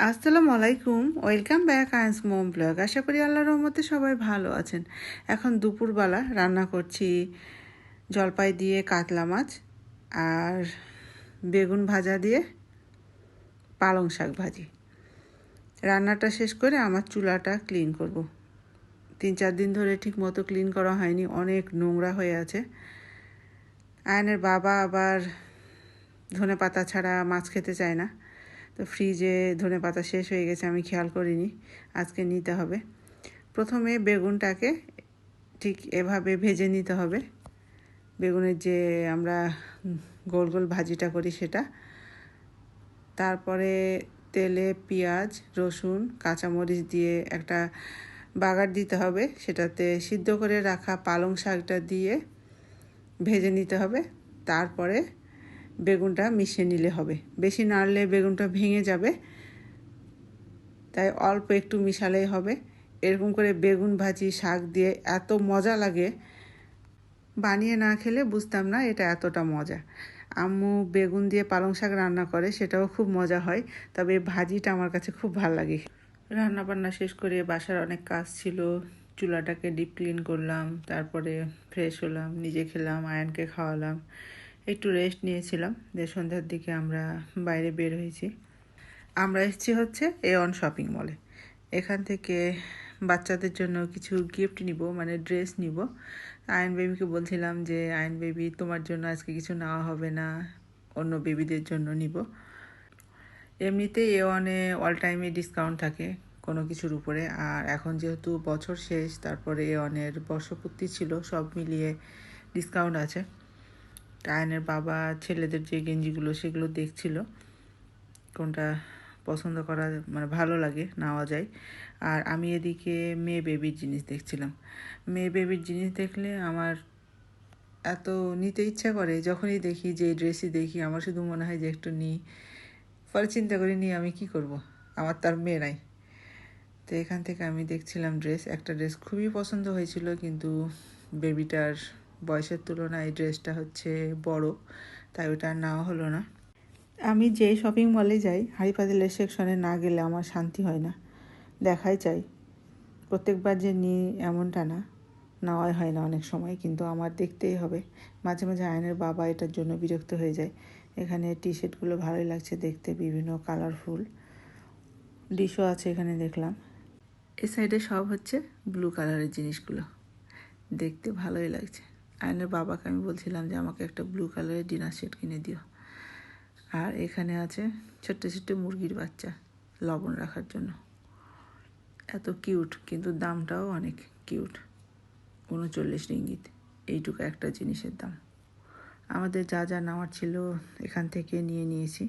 আসসালামু আলাইকুম। Welcome back আইন্স মোম ব্লগ। আশা করি আল্লাহর রহমতে সবাই ভালো আছেন। এখন দুপুরবেলা রান্না করছি জলপাই দিয়ে কাতলা মাছ আর বেগুন ভাজা দিয়ে পালং শাক ভাজি। রান্নাটা শেষ করে আমার চুলাটা ক্লিন করব। তিন চার দিন ধরে ঠিক মতো ক্লিন করা হয়নি, অনেক নোংরা হয়ে আছে। আয়নের বাবা আবার ধনে পাতা ছাড়া মাছ খেতে চায় না। তো ফ্রিজে ধনে পাতা শেষ হয়ে গেছে, আমি খেয়াল করিনি, আজকে নিতে হবে। প্রথমে বেগুনটাকে ঠিক এভাবে ভেজে নিতে হবে। বেগুনের যে আমরা গোল গোল ভাজিটা করি সেটা। তারপরে তেলে পেঁয়াজ, রসুন, কাঁচামরিচ দিয়ে একটা বাগার দিতে হবে, সেটাতে সিদ্ধ করে রাখা পালং শাকটা দিয়ে ভেজে নিতে হবে। তারপরে বেগুনটা মিশিয়ে নিলে হবে। বেশি নাড়লে বেগুনটা ভেঙে যাবে। তাই অল্প একটু মিশালেই হবে। এরকম করে বেগুন ভাজি, শাক দিয়ে এত মজা লাগে। বানিয়ে না খেলে বুঝতাম না এটা এতটা মজা। আম্মু বেগুন দিয়ে পালং শাক রান্না করে, সেটাও খুব মজা হয়। তবে ভাজিটা আমার কাছে খুব ভালো লাগে। রান্না বান্না শেষ করে বাসার অনেক কাজ ছিল। চুলাটাকে ডিপ ক্লিন করলাম, তারপরে ফ্রেশ হলাম, নিজে খেলাম, আয়নকে খাওয়ালাম। একটু রেস্ট নিয়েছিলাম। যে সন্ধ্যার দিকে আমরা বাইরে বের হয়েছি। আমরা এসেছি হচ্ছে এ অন শপিং মলে এখান থেকে বাচ্চাদের জন্য কিছু গিফট নিব মানে ড্রেস নিব। আয়ন বেবিকে বলছিলাম যে, আয়ন বেবি তোমার জন্য আজকে কিছু নেওয়া হবে না, অন্য বেবিদের জন্য নিব। এমনিতে এ ওয়ানে অল টাইমে ডিসকাউন্ট থাকে কোনো কিছুর উপরে। আর এখন যেহেতু বছর শেষ, তারপরে এ ওয়ানের বর্ষপূর্তি ছিল, সব মিলিয়ে ডিসকাউন্ট আছে। আয়নের বাবা, ছেলেদের যে গেঞ্জিগুলো, সেগুলো দেখছিল। কোনটা পছন্দ করা মানে ভালো লাগে নেওয়া যায়। আর আমি এদিকে মেয়ে বেবির জিনিস দেখছিলাম। মেয়ে বেবির জিনিস দেখলে আমার এত নিতে ইচ্ছা করে, যখনই দেখি যে ড্রেসই দেখি, আমার শুধু মনে হয় যে একটু নিই। পরে চিন্তা করি নিয়ে আমি কি করব? আমার তার মেয়ে নাই। তো এখান থেকে আমি দেখছিলাম ড্রেস একটা ড্রেস খুবই পছন্দ হয়েছিল, কিন্তু বেবিটার বয়সের তুলনায় ড্রেসটা হচ্ছে বড়, তাই ওটা নেওয়া হলো না। আমি যে শপিং মলে যাই হাড়িপাতিলের সেকশনে না গেলে আমার শান্তি হয় না। দেখাই চাই। প্রত্যেকবার যে নিই এমনটা না, নেওয়াই হয় না অনেক সময়, কিন্তু আমার দেখতেই হবে। মাঝে মাঝে আয়নের বাবা এটার জন্য বিরক্ত হয়ে যায়। এখানে টি শার্টগুলো ভালোই লাগছে দেখতে, বিভিন্ন কালারফুল ডিশও আছে এখানে দেখলাম। এ সাইডে সব হচ্ছে ব্লু কালারের জিনিসগুলো। দেখতে ভালোই লাগছে। আয়নের বাবাকে আমি বলছিলাম যে, আমাকে একটা ব্লু কালারের ডিনার সেট কিনে দিও। আর এখানে আছে ছোট্ট ছোট্ট মুরগির বাচ্চা লবণ রাখার জন্য। এত কিউট কিন্তু দামটাও অনেক কিউট উনচল্লিশ রিঙ্গিত। এইটুকু একটা জিনিসের দাম। আমাদের যা যা নেওয়ার ছিল এখান থেকে নিয়ে নিয়েছি।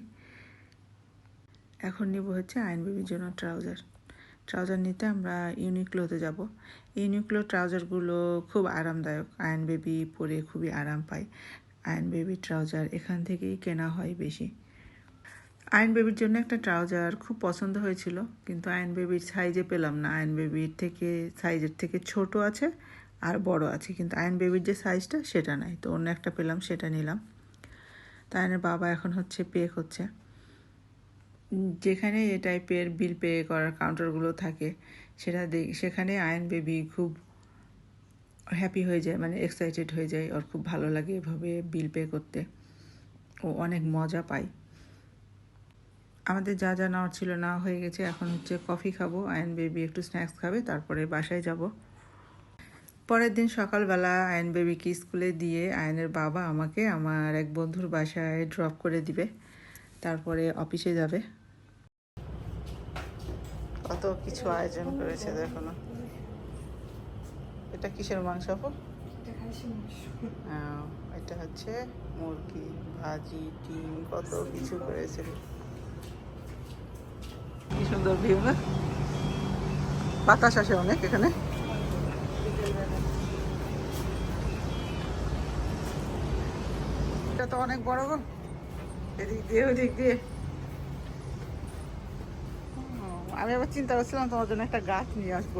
এখন নিব হচ্ছে আইন জন্য ট্রাউজার। ট্রাউজার নিতে আমরা ইউনিক্লোতে যাব। ইউনিক্লো ট্রাউজারগুলো খুব আরামদায়ক। আয়ন বেবি পরে খুবই আরাম পায় আয়ন বেবি ট্রাউজার এখান থেকেই কেনা হয় বেশি। আয়ন বেবির জন্য একটা ট্রাউজার খুব পছন্দ হয়েছিল, কিন্তু আয়ন বেবির সাইজে পেলাম না। আয়ন বেবির থেকে সাইজের থেকে ছোট আছে আর বড় আছে, কিন্তু আয়ন বেবির যে সাইজটা সেটা নাই। তো অন্য একটা পেলাম, সেটা নিলাম। তা আয়নের বাবা এখন হচ্ছে পে করছে। যেখানে এ টাইপের বিল পে করার কাউন্টারগুলো থাকে, সেটা সেখানে আয়ন বেবি খুব হ্যাপি হয়ে যায় মানে এক্সাইটেড হয়ে যায়, ওর খুব ভালো লাগে এভাবে বিল পে করতে। ও অনেক মজা পায়। আমাদের যা যা নেওয়ার ছিল না হয়ে গেছে, এখন হচ্ছে কফি খাব আয়ন বেবি একটু স্ন্যাক্স খাবে, তারপরে বাসায় যাব। পরের দিন সকালবেলা আয়ন বেবিকে স্কুলে দিয়ে আয়নের বাবা আমাকে, আমার এক বন্ধুর বাসায় ড্রপ করে দিবে। তারপরে অফিসে যাবে। কত কিছু আয়োজন করেছে দেখো না। এটা কিসের মাংস আপু? এটা হচ্ছে মুরগি ভাজি ডিম কত কিছু করেছে। কি সুন্দর ভিউ না। বাতাস আসে অনেক এখানে। এটা তো অনেক বড় গো। এদিক দিয়ে ওদিক দিয়ে। আমি আবার চিন্তা করছিলাম তোমার জন্য একটা গাছ নিয়ে আসব।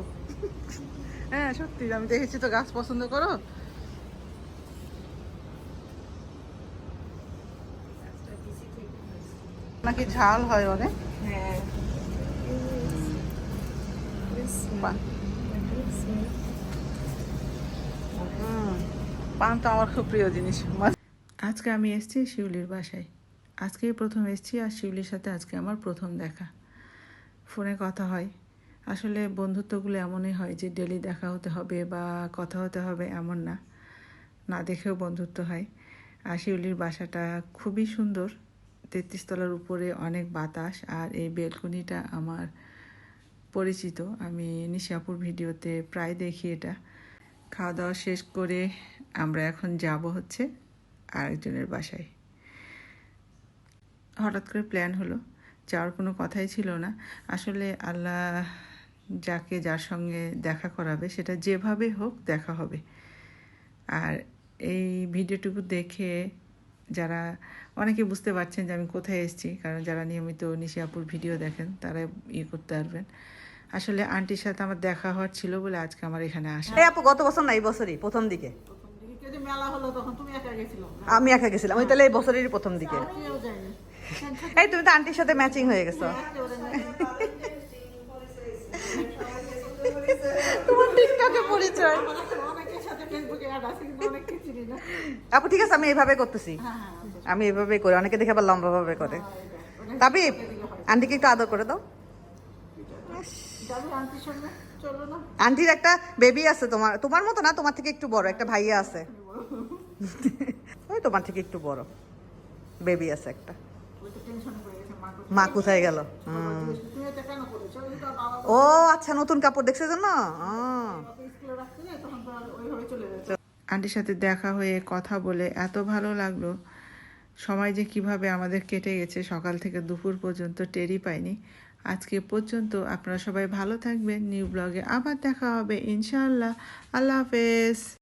হ্যাঁ সত্যি আমি দেখেছি তো গাছ পছন্দ করো। নাকি ঝাল হয় অনেক? হ্যাঁ। পান তো আমার খুব প্রিয় জিনিস। আজকে আমি এসেছি শিউলির বাসায়। আজকেই প্রথম এসেছি আর শিউলির সাথে আজকে আমার প্রথম দেখা। ফোনে কথা হয়। আসলে বন্ধুত্বগুলো এমনই হয় যে ডেলি দেখা হতে হবে বা কথা হতে হবে এমন না। না দেখেও বন্ধুত্ব হয়। আর শিউলির বাসাটা খুবই সুন্দর। তেত্রিশ তলার উপরে অনেক বাতাস আর এই বেলকনিটা আমার পরিচিত। আমি নিশাপুর ভিডিওতে প্রায় দেখি এটা। খাওয়া দাওয়া শেষ করে আমরা এখন যাব হচ্ছে আরেকজনের বাসায়। হঠাৎ করে প্ল্যান হলো। যাওয়ার কোনো কথাই ছিল না। আসলে আল্লাহ যাকে যার সঙ্গে দেখা করাবে সেটা যেভাবে হোক দেখা হবে। আর এই ভিডিওটুকু দেখে যারা অনেকে বুঝতে পারছেন যে আমি কোথায় এসেছি কারণ যারা নিয়মিত নিশিয়াপুর ভিডিও দেখেন তারা ইয়ে করতে পারবেন। আসলে আন্টির সাথে আমার দেখা হওয়ার ছিল বলে আজকে আমার এখানে আসা। এই আপু গত বছর না এই বছরই প্রথম দিকে। যদি হলো তখন তুমি একা গেছিল আমি একা গেছিলাম ওই তাহলে এই বছরেরই প্রথম দিকে। এই তুমি তো আন্টির সাথে ম্যাচিং হয়ে গেছো। তোমার টিকটকে পরিচয়। আপু, ঠিক আছে, আমি এইভাবে করতেছি। আমি এইভাবে করি, অনেকে দেখে আবার লম্বা ভাবে করে। তবে আন্টিকে একটু আদর করে দাও। আন্টির একটা বেবি আছে তোমার। তোমার মতো না, তোমার থেকে একটু বড়, একটা ভাইয়া আছে। ওই তোমার থেকে একটু বড়। বেবি আছে একটা। মা কোথায় গেল? ও আচ্ছা নতুন কাপড় দেখছে জন্য? গেছে আন্টির সাথে দেখা হয়ে কথা বলে এত ভালো লাগল। সময় যে কীভাবে আমাদের কেটে গেছে সকাল থেকে দুপুর পর্যন্ত টেরি পাইনি। আজকে পর্যন্ত আপনারা সবাই ভালো থাকবেন। নিউ ব্লগে আবার দেখা হবে ইনশাআল্লাহ। আল্লাহ হাফেজ।